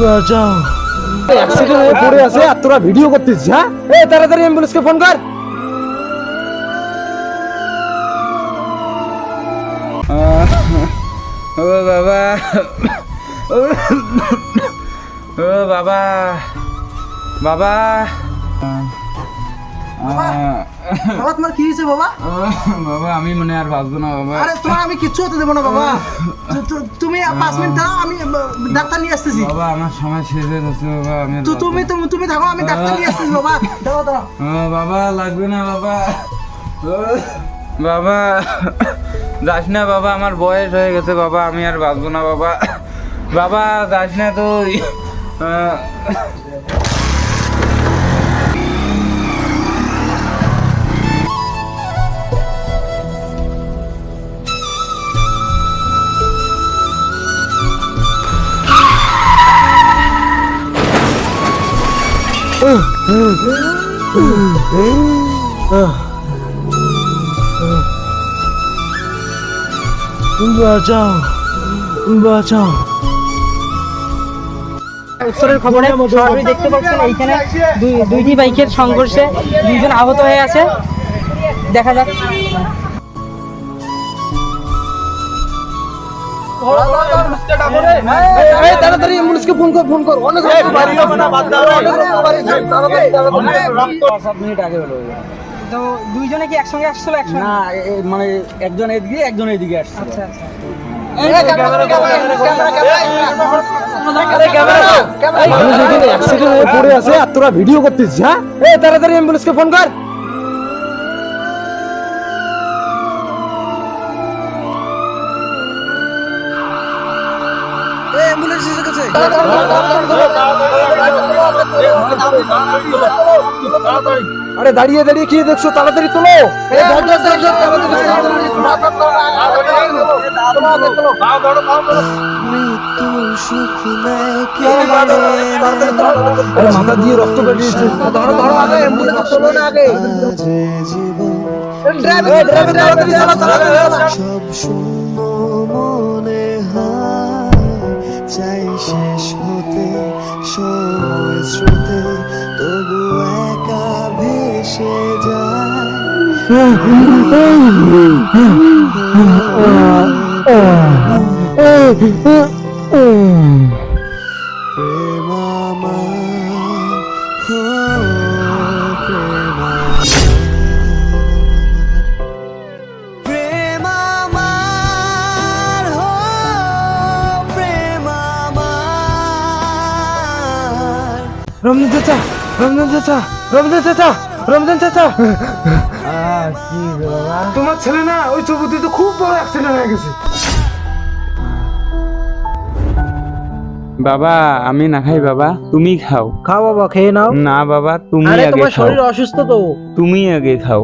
বাঁচাও অ্যাক্সিডেন্ট হয়ে পড়ে আছে আর তোরা ভিডিও করতেছিস হ্যাঁ এই তাড়াতাড়ি অ্যাম্বুলেন্সকে ফোন কর। ও, বাবা। ও, বাবা। বাবা বাবা তোমার কি হয়েছে বাবা? বাবা আমি মনে আর বাঁচবো না বাবা। আরে তোমার আমি কিচ্ছু হতে দেবো না বাবা। তুমি পাঁচ মিনিট দাঁড়াও আমি ডাক্তার নিয়ে আসতেছি। বাবা আমার সময় শেষ হয়ে যাচ্ছে বাবা আমি তো তুমি তুমি তুমি থাকো আমি ডাক্তার নিয়ে আসতেছি বাবা। দাঁড়াও দাঁড়াও। বাবা লাগবে না বাবা। বাবা যাস না বাবা আমার বয়স হয়ে গেছে বাবা আমি আর বাঁচবো না বাবা। বাবা যাস না তুই। বাঁচাও বাঁচাও উত্তরের খবরে সরাসরি দেখতে পাচ্ছেন এইখানে দুই- দুইটি বাইকের সংঘর্ষে দুইজন আহত হয়ে আছে। দেখা যাক। তাড়াতাড়ি অ্যাম্বুলেন্সকে ফোন কর ফোন কর অনেক রক্ত বাড়ি হবে না বাদ দাও অনেক রক্ত বাড়ি আছে, তাড়াতাড়ি তাড়াতাড়ি তো দুইজনে কি একসঙ্গে আসছিল একসঙ্গে না মানে একজন এদিকে একজন এদিকে আসছে আচ্ছা আচ্ছা মানুষ এখানে হয়ে পড়ে আছে আর তোরা ভিডিও করতেছিস হ্যাঁ তাড়াতাড়ি অ্যাম্বুলেন্সকে ফোন কর অ্যাম্বুলেন্স এসে গেছে। আরে দাঁড়িয়ে দাঁড়িয়ে কি দেখছ? তাড়াতাড়ি তোলো। মাথা দিয়ে রক্ত বেরিয়েছে। ধরো ধরো আগে অ্যাম্বুলেন্স তোলো না আগে। ড্রাইভার ড্রাইভার তাড়াতাড়ি চালা তাড়াতাড়ি। সব ভেসে যায়। প্রেম আমার রমজান চাচা রমজান চাচা। রমজান চাচা। কি তোমার ছেলে না ওই চৌবুতিতে খুব বড় অ্যাক্সিডেন্ট হয়ে গেছে। বাবা আমি না খাই বাবা তুমি খাও। খাও বাবা খেয়ে নাও। না বাবা তুমি আরে আগে তোমার খাও। শরীর অসুস্থ তো। তুমি আগে খাও।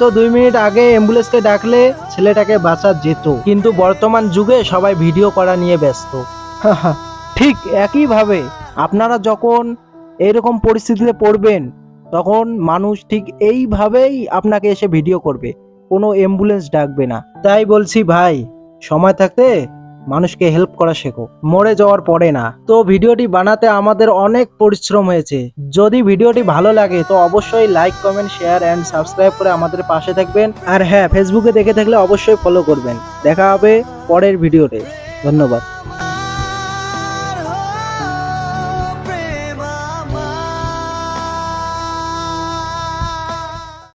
হয়তো দুই মিনিট আগে অ্যাম্বুলেন্সকে ডাকলে ছেলেটাকে বাঁচা যেত। কিন্তু বর্তমান যুগে সবাই ভিডিও করা নিয়ে ব্যস্ত। ঠিক একইভাবে আপনারা যখন এরকম পরিস্থিতিতে পড়বেন, তখন মানুষ ঠিক এইভাবেই আপনাকে এসে ভিডিও করবে। কোনো অ্যাম্বুলেন্স ডাকবে না। তাই বলছি, ভাই, সময় থাকতে মানুষকে হেল্প করা শেখো। মরে যাওয়ার পরে না। তো ভিডিওটি বানাতে আমাদের অনেক পরিশ্রম হয়েছে। যদি ভিডিওটি ভালো লাগে, তো অবশ্যই like comment share and subscribe করে আমাদের পাশে থাকবেন। আর হ্যাঁ ফেসবুকে দেখে থাকলে অবশ্যই ফলো করবেন। দেখা হবে পরের ভিডিওতে। ধন্যবাদ।